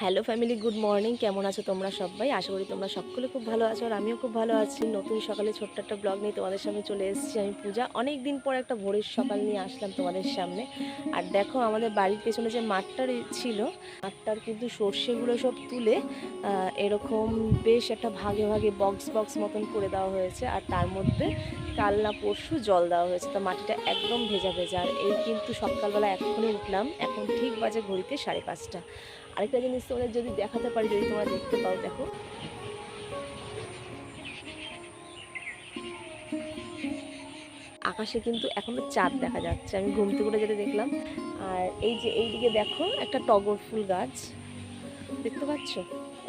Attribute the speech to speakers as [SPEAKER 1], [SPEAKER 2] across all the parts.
[SPEAKER 1] Hello family, good morning. কেমন আছো তোমরা সবাই? আশা করি তোমরা সকলে খুব ভালো আছো আর আমিও খুব ভালো আছি। নতুন সকালে ছোট্ট একটা ব্লগ নিয়ে তোমাদের সামনে চলে এসেছি আমি পূজা। অনেক দিন পর একটা ভোরের সকাল নিয়ে আসলাম তোমাদের সামনে। আর দেখো আমাদের বাড়ির পেছনে যে মাঠটার ছিল, মাঠটার কিন্তু সর্ষেগুলো সব তুলে এরকম বেশ একটা ভাগে ভাগে বক্স বক্স মতন করে দেওয়া হয়েছে। আর তার মধ্যে কাল না পরশু জল দেওয়া হয়েছে। তো মাটিটা একদম ভেজা ভেজা। আর এই কিন্তু সকালবেলা এখনই উঠলাম। এখন ঠিক বাজে ঘড়িতে সাড়ে পাঁচটা। আরেকটা জিনিস তোমাদের যদি দেখাতে পারি, যদি তোমরা দেখতে পাও, দেখো। আকাশে কিন্তু এখনও চাঁদ দেখা যাচ্ছে। আমি ঘুম থেকে উঠে যেতে দেখলাম, আর এই যে এইদিকে দেখো, একটা টগর ফুল গাছ। দেখতে পাচ্ছ?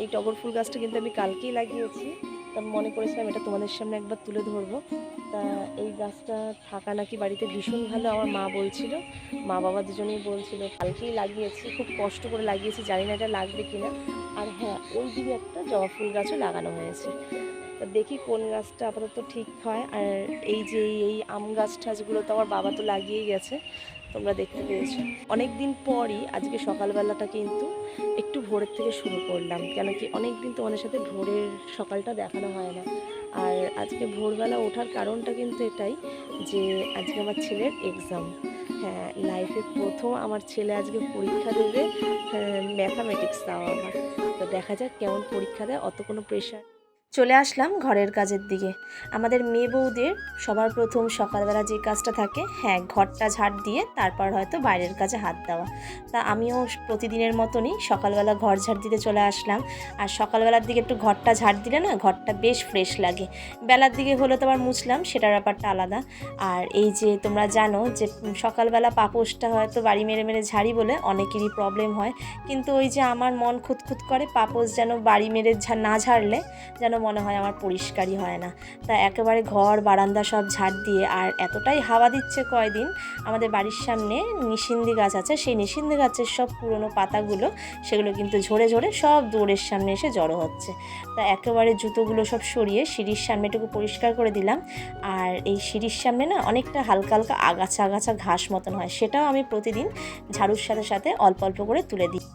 [SPEAKER 1] এই টগর ফুল গাছটা কিন্তু আমি কালকেই লাগিয়েছি। তা মনে করেছিলাম এটা তোমাদের সামনে একবার তুলে ধরবো। তা এই গাছটা থাকা নাকি বাড়িতে ভীষণ ভালো আমার মা বলছিল। মা বাবা দুজনেই বলছিল, কালকেই লাগিয়েছি, খুব কষ্ট করে লাগিয়েছি, জানি না এটা লাগবে কিনা। আর হ্যাঁ ওই দিকে একটা জবা ফুল গাছও লাগানো হয়েছে। তা দেখি কোন গাছটা আপাতত ঠিক হয়। আর এই যে এই- আম গাছ টাছগুলো তো আমার বাবা তো লাগিয়েই গেছে, তোমরা দেখতে পেয়েছ। অনেক দিন পরই, আজকে সকালবেলাটা কিন্তু একটু ভোরের থেকে শুরু করলাম, কেন কি অনেক দিন তোমাদের সাথে ভোরের সকালটা দেখানো হয় না। আর আজকে ভোরবেলা ওঠার কারণটা কিন্তু এটাই যে আজকে আমার ছেলের এক্সাম হ্যাঁ লাইফে প্রথম আমার ছেলে আজকে পরীক্ষা দেবে ম্যাথামেটিক্স তাও আবার। তো দেখা যাক কেমন পরীক্ষা দেয়, অত কোনো প্রেশার চলে আসলাম ঘরের কাজের দিকে। আমাদের মেয়ে বউদের সবার প্রথম সকালবেলা যে কাজটা থাকে হ্যাঁ ঘরটা ঝাড় দিয়ে তারপর হয়তো বাইরের কাজে হাত দেওয়া। তা আমিও প্রতিদিনের মতনই সকালবেলা ঘর ঝাড় দিতে চলে আসলাম। আর সকালবেলার দিকে একটু ঘরটা ঝাড় দিলে না ঘরটা বেশ ফ্রেশ লাগে। বেলার দিকে হলো তো আবার মুছলাম, সেটার ব্যাপারটা আলাদা। আর এই যে তোমরা জানো যে সকালবেলা পাপোশটা হয়তো বাড়ি মেরে মেরে ঝাড়ি বলে অনেকেরই প্রবলেম হয়। কিন্তু ওই যে আমার মন খুঁতখুত করে পাপোশ যেন বাড়ি মেরে না ঝাড়লে যেন মনে হয় আমার পরিষ্কারই হয় না। তা একেবারে ঘর, বারান্দা সব ঝাড় দিয়ে আর এতটাই হাওয়া দিচ্ছে কয়দিন, আমাদের বাড়ির সামনে নিশিন্দি গাছ আছে, সেই নিশিন্দি গাছের সব পুরনো পাতাগুলো, সেগুলো কিন্তু ঝরে ঝরে সব দৌড়ের সামনে এসে জড়ো হচ্ছে। তা একেবারে জুতোগুলো সব সরিয়ে সিঁড়ির সামনেটুকু পরিষ্কার করে দিলাম। আর এই সিঁড়ির সামনে না অনেকটা হালকা হালকা আগাছা আগাছা ঘাস মতন হয়, সেটাও আমি প্রতিদিন ঝাড়ুর সাথে সাথে অল্প অল্প করে তুলে দিই।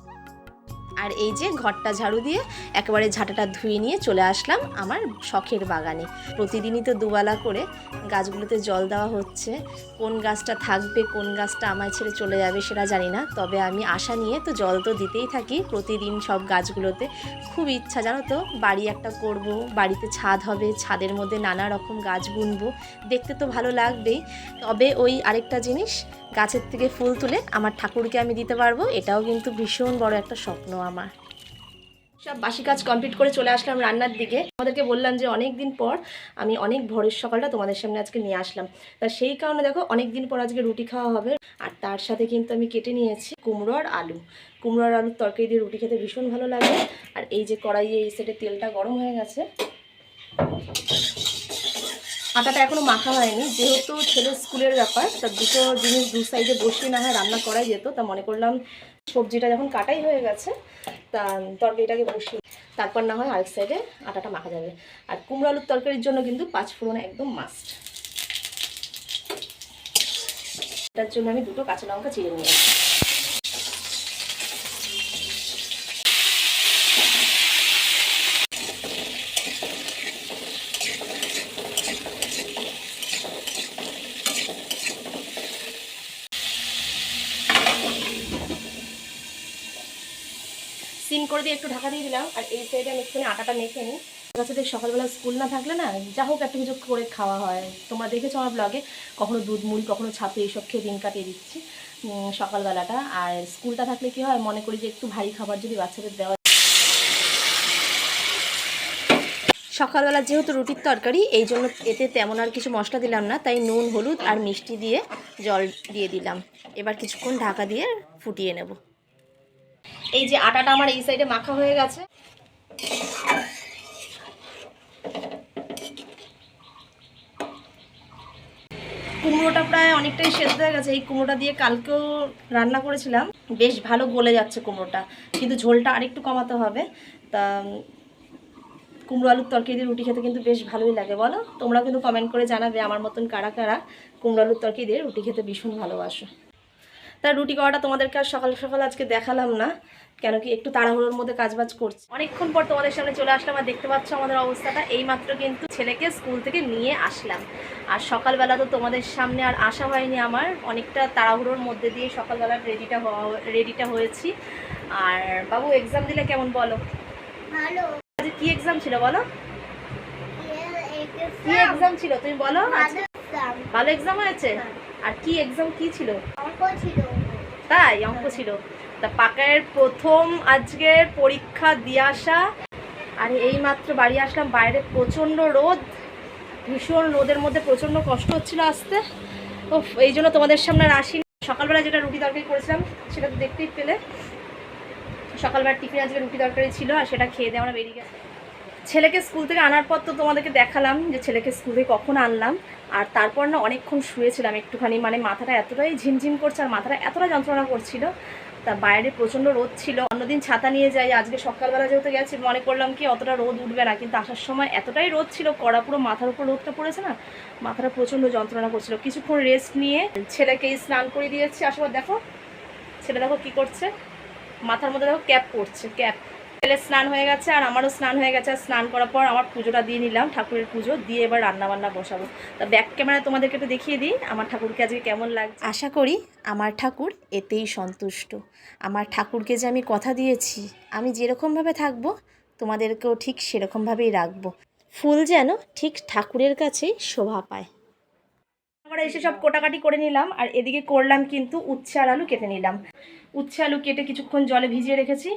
[SPEAKER 1] আর এই যে ঘরটা ঝাড়ু দিয়ে একেবারে ঝাঁটাটা ধুয়ে নিয়ে চলে আসলাম আমার শখের বাগানে। প্রতিদিনই তো দুবেলা করে গাছগুলোতে জল দেওয়া হচ্ছে। কোন গাছটা থাকবে, কোন গাছটা আমায় ছেড়ে চলে যাবে সেটা জানি না। তবে আমি আশা নিয়ে তো জল তো দিতেই থাকি। প্রতিদিন সব গাছগুলোতে খুব ইচ্ছা, জানো তো, বাড়ি একটা করব, বাড়িতে ছাদ হবে, ছাদের মধ্যে নানা রকম গাছ বুনবো। দেখতে তো ভালো লাগবেই। তবে ওই আরেকটা জিনিস, গাছের থেকে ফুল তুলে আমার ঠাকুরকে আমি দিতে পারব, এটাও কিন্তু ভীষণ বড় একটা স্বপ্ন আমার। সব বাসি কাজ কমপ্লিট করে চলে আসলাম রান্নার দিকে। আমাদেরকে বললাম যে অনেক দিন পর আমি অনেক ভোরের সকালটা তোমাদের সামনে আজকে নিয়ে আসলাম। তা সেই কারণে দেখো অনেক দিন পর আজকে রুটি খাওয়া হবে। আর তার সাথে কিন্তু আমি কেটে নিয়েছি কুমড়ো আর আলু। কুমড়ো আর আলুর তরকারি দিয়ে রুটি খেতে ভীষণ ভালো লাগে। আর এই যে কড়াইয়ে এই সাইডে তেলটা গরম হয়ে গেছে। আটাটা এখনও মাখা হয়নি। যেহেতু ছেলের স্কুলের ব্যাপার, তা দুটো জিনিস দু সাইডে বসিয়ে না হয় রান্না করাই যেত, তা মনে করলাম সবজিটা যখন কাটাই হয়ে গেছে, তা তরকারিটাকে বসিয়ে তারপর না হয় আরেক সাইডে আটাটা মাখা যাবে। আর কুমড়ো আলুর তরকারির জন্য কিন্তু পাঁচ ফোড়ন একদম মাস্ট এটার জন্য আমি দুটো কাঁচা লঙ্কা চিড়ে নিয়েছি। সিম করে দিয়ে একটু ঢাকা দিয়ে দিলাম, আর এই সাইডে আমি একটুখানি আটাটা মেখে নিই। বাচ্চাদের সকালবেলা স্কুল না থাকলে না, যা হোক একটা কিছু করে খাওয়া হয়। তোমরা দেখেছ আমার ব্লগে কখনো দুধ, মুড়ি, কখনো ছাতু, এইসব খেয়ে দিন কাটিয়ে দিচ্ছি সকালবেলাটা। আর স্কুলটা থাকলে কি হয়, মনে করি যে একটু ভারী খাবার যদি বাচ্চাদের দেওয়া সকালবেলা যেহেতু রুটির তরকারি, এই জন্য এতে তেমন আর কিছু মশলা দিলাম না, তাই নুন, হলুদ আর মিষ্টি দিয়ে জল দিয়ে দিলাম। এবার কিছুক্ষণ ঢাকা দিয়ে ফুটিয়ে নেব। এই যে আটাটা আমার এই সাইডে মাখা হয়ে গেছে। কুমড়োটা প্রায় অনেকটাই সেদ্ধ হয়ে গেছে। এই কুমড়োটা দিয়ে কালকেও রান্না করেছিলাম। বেশ ভালো গলে যাচ্ছে কুমড়োটা, কিন্তু ঝোলটা আরেকটু কমাতে হবে। তা, কুমড়ো আলুর তরকারি দিয়ে রুটি খেতে কিন্তু বেশ ভালোই লাগে। বলো তোমরা কিন্তু কমেন্ট করে জানাবে আমার মতন কারা কারা কুমড়ো আলুর তরকারি দিয়ে রুটি খেতে ভীষণ ভালোবাসো। তা রুটি করাটা তোমাদেরকে আর সকাল সকাল আজকে দেখালাম না কেন কি একটু তাড়াহুড়োর মধ্যে কাজবাজ করছি। অনেকক্ষণ পর তোমাদের সামনে চলে আসলাম আর দেখতে পাচ্ছ আমাদের অবস্থাটা এইমাত্র কিন্তু ছেলেকে স্কুল থেকে নিয়ে আসলাম। আর সকালবেলা তো তোমাদের সামনে আর আসা হয়নি আমার অনেকটা তাড়াহুড়োর মধ্যে দিয়ে সকালবেলা রেডিটা হওয়া রেডিটা হয়েছি। আর বাবু এক্সাম দিলে কেমন বলো? আজ কি এক্সাম ছিল বলো? কি এক্সাম ছিল তুমি বলো ভালো এক্সাম হয়েছে? আর কি এক্সাম কি ছিল?
[SPEAKER 2] অঙ্ক ছিল।
[SPEAKER 1] তাই অঙ্ক ছিল। তা পাকায়ের প্রথম আজকের পরীক্ষা দিয়ে আসা। আর এই মাত্র বাড়ি আসলাম বাইরে প্রচণ্ড রোদ। ভীষণ রোদের মধ্যে প্রচণ্ড কষ্ট হচ্ছিল আসতে। ও এই জন্য তোমাদের সামনে আর আসিনি। সকালবেলা যেটা রুটি তরকারি করেছিলাম সেটা তো দেখতেই পেলে। সকালবেলা টিফিন আজকে রুটি তরকারি ছিল আর সেটা খেয়ে দিয়ে আমরা বেরিয়ে গেছি। ছেলেকে স্কুল থেকে আনার পর তো তোমাদেরকে দেখালাম যে ছেলেকে স্কুল থেকে কখন আনলাম। আর তারপর না অনেকক্ষণ শুয়েছিলাম একটুখানি মানে মাথাটা এতটাই ঝিমঝিম করছে আর মাথাটা এতটা যন্ত্রণা করছিল। তা বাইরে প্রচণ্ড রোদ ছিল। অন্যদিন ছাতা নিয়ে যাই, আজকে সকালবেলা যেহেতু গেছি, মনে করলাম কি অতটা রোদ উঠবে না। কিন্তু আসার সময় এতটাই রোদ ছিল, কড়া পুরো মাথার উপর রোদটা পড়েছে না, মাথাটা প্রচণ্ড যন্ত্রণা করছিল। কিছুক্ষণ রেস্ট নিয়ে ছেলেকে স্নান করে দিয়েছি। আসবার দেখো, ছেলে দেখো কি করছে, মাথার মধ্যে দেখো ক্যাপ পড়ছে, ক্যাপ। ছেলে স্নান হয়ে গেছে আর আমারও স্নান হয়ে গেছে। আর স্নান করার পর আমার পুজোটা দিয়ে নিলাম ঠাকুরের পুজো দিয়ে এবার রান্না বান্না বসাবো। তা ব্যাক ক্যামেরা তোমাদেরকে একটু দেখিয়ে দিই আমার ঠাকুরকে আজকে কেমন লাগছে? আশা করি আমার ঠাকুর এতেই সন্তুষ্ট। আমার ঠাকুরকে যে আমি কথা দিয়েছি আমি যেরকমভাবে থাকব তোমাদেরকেও ঠিক সেরকমভাবেই রাখব। ফুল যেন ঠিক ঠাকুরের কাছেই শোভা পায়। আমরা এসে সব কোটাকাটি করে নিলাম আর এদিকে করলাম কিন্তু উচ্ছে আর আলু কেটে নিলাম। উচ্ছে আলু কেটে কিছুক্ষণ জলে ভিজিয়ে রেখেছি।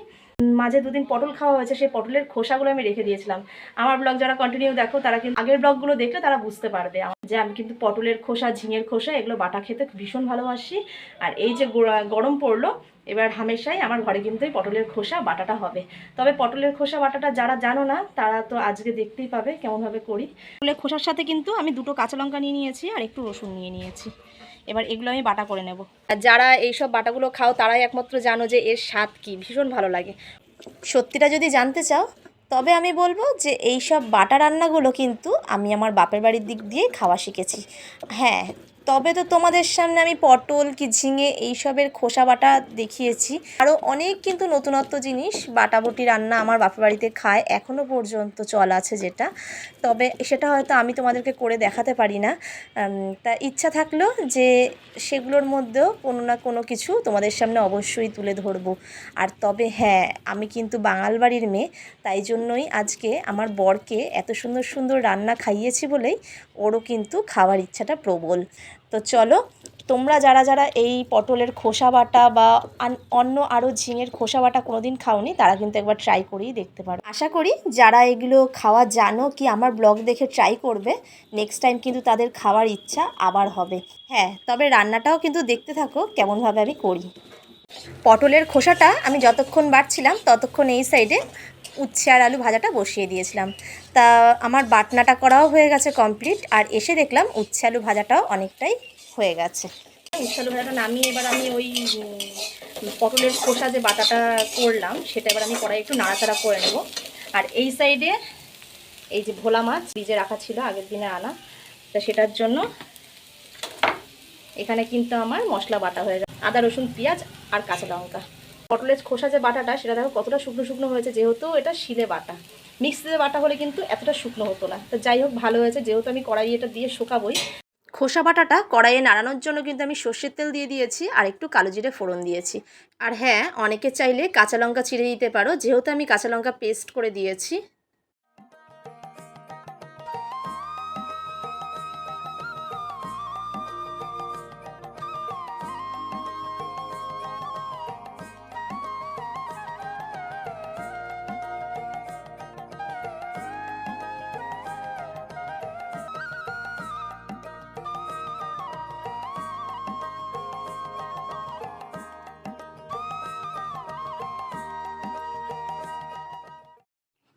[SPEAKER 1] মাঝে দুদিন পটল খাওয়া হয়েছে, সেই পটলের খোসাগুলো আমি রেখে দিয়েছিলাম। আমার ব্লগ যারা কন্টিনিউ দেখো, তারা কিন্তু আগের ব্লগগুলো দেখলে তারা বুঝতে পারবে। যে আমি কিন্তু পটলের খোসা, ঝিঙের খোসা, এগুলো বাটা খেতে ভীষণ ভালোবাসি। আর এই যে গরম পড়ল, এবার হামেশাই আমার ঘরে কিন্তু এই পটলের খোসা বাটাটা হবে। তবে পটলের খোসা বাটাটা যারা জানো না, তারা তো আজকে দেখতেই পাবে কেমনভাবে করি। পটলের খোসার সাথে কিন্তু আমি দুটো কাঁচা লঙ্কা নিয়ে নিয়েছি আর একটু রসুন নিয়ে নিয়েছি। এবার এগুলো আমি বাটা করে নেব। আর যারা এইসব বাটাগুলো খাও, তারাই একমাত্র জানো যে এর স্বাদ কি। ভীষণ ভালো লাগে। সত্যিটা যদি জানতে চাও, তবে আমি বলব যে এই সব বাটা রান্নাগুলো কিন্তু আমি আমার বাপের বাড়ির দিক দিয়ে খাওয়া শিখেছি। হ্যাঁ তবে তো তোমাদের সামনে আমি পটল কি ঝিঙে এইসবের খোসা বাটা দেখিয়েছি। আরও অনেক কিন্তু নতুনত্ব জিনিস বাটাবটি রান্না আমার বাপের বাড়িতে খায় এখনও পর্যন্ত চল আছে যেটা। তবে সেটা হয়তো আমি তোমাদেরকে করে দেখাতে পারি না। তা ইচ্ছা থাকল যে সেগুলোর মধ্যেও কোনো না কোনো কিছু তোমাদের সামনে অবশ্যই তুলে ধরবো। আর তবে হ্যাঁ আমি কিন্তু বাঙাল বাড়ির মেয়ে, তাই জন্যই আজকে আমার বরকে এত সুন্দর সুন্দর রান্না খাইয়েছি বলেই ওরও কিন্তু খাওয়ার ইচ্ছাটা প্রবল। তো চলো, তোমরা যারা যারা এই পটলের খোসা বাটা বা অন্য আরও ঝিঙের খোসা বাটা কোনোদিন খাওনি, তারা কিন্তু একবার ট্রাই করেই দেখতে পারো। আশা করি যারা এগুলো খাওয়া জানো কি আমার ব্লগ দেখে ট্রাই করবে নেক্সট টাইম কিন্তু তাদের খাওয়ার ইচ্ছা আবার হবে। হ্যাঁ তবে রান্নাটাও কিন্তু দেখতে থাকো, কেমনভাবে আমি করি। পটলের খোসাটা আমি যতক্ষণ বাড়ছিলাম, ততক্ষণ এই সাইডে উচ্ছে আর আলু ভাজাটা বসিয়ে দিয়েছিলাম। তা আমার বাটনাটা করাও হয়ে গেছে কমপ্লিট আর এসে দেখলাম উচ্ছে আলু ভাজাটাও অনেকটাই হয়ে গেছে। উচ্ছে আলু ভাজাটা নামিয়ে এবার আমি ওই পটলের খোসা যে বাটাটা করলাম, সেটা এবার আমি কড়াই একটু নাড়াচাড়া করে নেব। আর এই সাইডে এই যে ভোলা মাছ ভিজে রাখা ছিল আগের দিনে আনা, তা সেটার জন্য এখানে কিন্তু আমার মশলা বাটা হয়ে যাবে আদা, রসুন, পেঁয়াজ আর কাঁচা লঙ্কা। পটলের খোসা যে বাটাটা, সেটা দেখো কতটা শুকনো শুকনো হয়েছে, যেহেতু এটা শিলে বাটা। মিক্সিতে বাটা হলে কিন্তু এতটা শুকনো হতো না। তো যাই হোক, ভালো হয়েছে। যেহেতু আমি কড়াই এটা দিয়ে শুকাবই, খোসা বাটাটা কড়াইয়ে নাড়ানোর জন্য কিন্তু আমি সর্ষের তেল দিয়ে দিয়েছি আর একটু কালো জিরে ফোড়ন দিয়েছি। আর হ্যাঁ অনেকে চাইলে কাঁচা লঙ্কা ছিঁড়ে দিতে পারো। যেহেতু আমি কাঁচা লঙ্কা পেস্ট করে দিয়েছি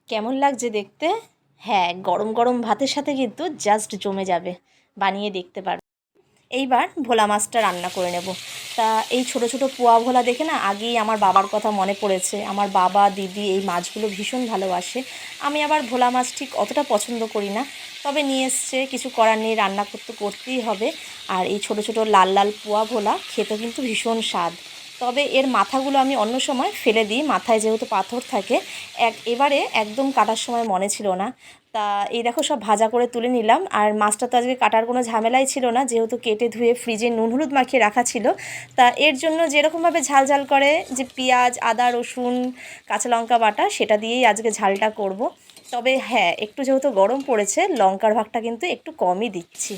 [SPEAKER 1] কেমন লাগছে দেখতে? হ্যাঁ গরম গরম ভাতের সাথে কিন্তু জাস্ট জমে যাবে। বানিয়ে দেখতে পারো। এইবার ভোলা মাছটা রান্না করে নেব। তা এই ছোট ছোট পোয়া ভোলা দেখে না আগেই আমার বাবার কথা মনে পড়েছে। আমার বাবা, দিদি এই মাছগুলো ভীষণ ভালোবাসে। আমি আবার ভোলা মাছ ঠিক অতটা পছন্দ করি না। তবে নিয়ে এসছে, কিছু করার নেই, রান্না করতে করতেই হবে। আর এই ছোট ছোট লাল লাল পোয়া ভোলা খেতে কিন্তু ভীষণ স্বাদ। তবে এর মাথাগুলো আমি অন্য সময় ফেলে দিই, মাথায় যেহেতু পাথর থাকে। এক, এবারে একদম কাটার সময় মনে ছিল না। তা এই দেখো সব ভাজা করে তুলে নিলাম। আর মাছটা তো আজকে কাটার কোনো ঝামেলাই ছিল না, যেহেতু কেটে ধুয়ে ফ্রিজে নুন হলুদ মাখিয়ে রাখা ছিল। তা এর জন্য যেরকমভাবে ঝাল ঝাল করে, যে পেঁয়াজ, আদা, রসুন, কাঁচা লঙ্কা বাটা, সেটা দিয়েই আজকে ঝালটা করব। তবে হ্যাঁ একটু যেহেতু গরম পড়েছে, লঙ্কার ভাগটা কিন্তু একটু কমই দিচ্ছি।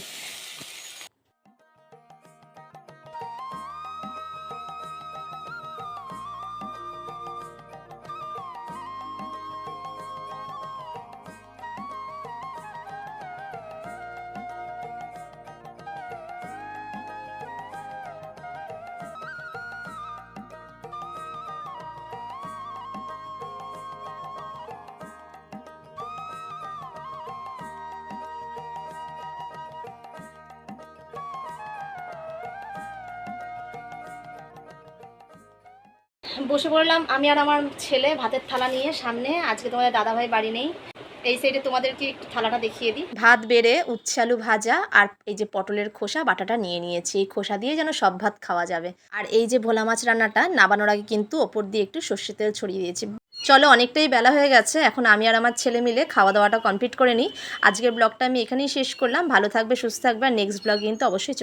[SPEAKER 1] বসে পড়লাম, আমি আর আমার ছেলে ভাতের থালা নিয়ে সামনে, আজকে তোমাদের দাদাভাই বাড়ি নেই। এই সাইডে তোমাদেরকে একটু থালাটা দেখিয়ে দিই। ভাত বেড়ে উচ্ছে আলু ভাজা আর এই যে পটলের খোসা, বাটাটা নিয়ে নিয়েছি। এই খোসা দিয়ে যেন সব ভাত খাওয়া যাবে। আর এই যে ভোলা মাছ রান্নাটা নাবানোর আগে কিন্তু ওপর দিয়ে একটু সর্ষে তেল ছড়িয়ে দিয়েছি। চলো, অনেকটাই বেলা হয়ে গেছে। এখন আমি আর আমার ছেলে মিলে খাওয়া দাওয়াটা কমপ্লিট করে নিই। আজকের ব্লগটা আমি এখানেই শেষ করলাম। ভালো থাকবে, সুস্থ থাকবে। আর নেক্সট ব্লগ কিন্তু অবশ্যই